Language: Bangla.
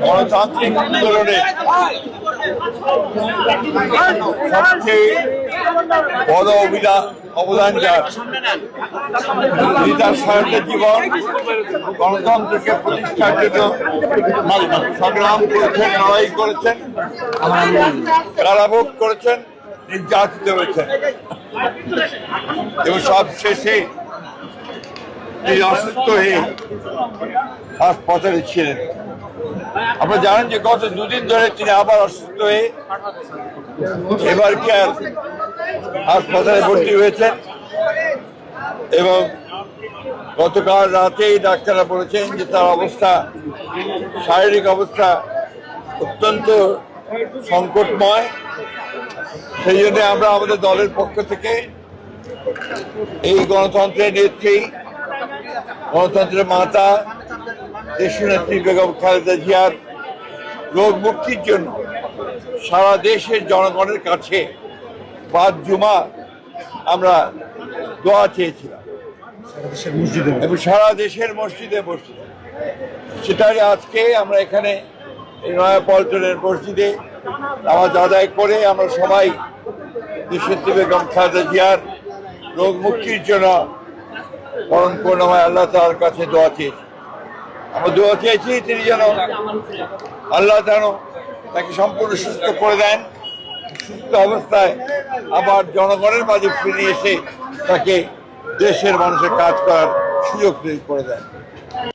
গণতান্ত্রিক আন্দোলনে সবচেয়ে বড় অবিদা- অবদান যার। তিনি তার জীবন, গণতন্ত্রকে প্রতিষ্ঠার জন্য সংগ্রাম করেছেন, লড়াই করেছেন, কারাভোগ করেছেন, নির্যাতিত হয়েছেন। এবং সব শেষে অসুস্থ হয়ে হাসপাতালে ছিলেন। আপনারা জানেন যে গত দুদিন ধরে তিনি আবার অসুস্থ হয়ে এবার কেয়ার হাসপাতালে ভর্তি হয়েছেন এবং গতকাল রাতেই ডাক্তাররা বলেছেন যে তার অবস্থা, শারীরিক অবস্থা অত্যন্ত সংকটময়। সেই জন্য আমরা আমাদের দলের পক্ষ থেকে এই গণতন্ত্রের নেত্রী, গণতন্ত্রের মাতা দেশনেত্রী বেগম খালেদা জিয়ার রোগ মুক্তির জন্য সারা দেশের জনগণের কাছে বাদ জুমা আমরা দোয়া চেয়েছিলাম। এবং সারা দেশের মসজিদে মসজিদে সেটাই আজকে আমরা এখানে নয়াপল্টনের মসজিদে নামাজ আদায় করে আমরা সবাই দেশের বেগম খালেদা জিয়ার রোগ মুক্তির জন্য পরম করুণাময় আল্লাহ তার কাছে দোয়া চেয়েছি। আমরা দোয়া চেয়েছি তিনি যেন আল্লাহ যেন তাকে সম্পূর্ণ সুস্থ করে দেন, সুস্থ অবস্থায় আবার জনগণের মাঝে ফিরে এসে তাকে দেশের মানুষের কাজ করার সুযোগ তৈরি করে দেন।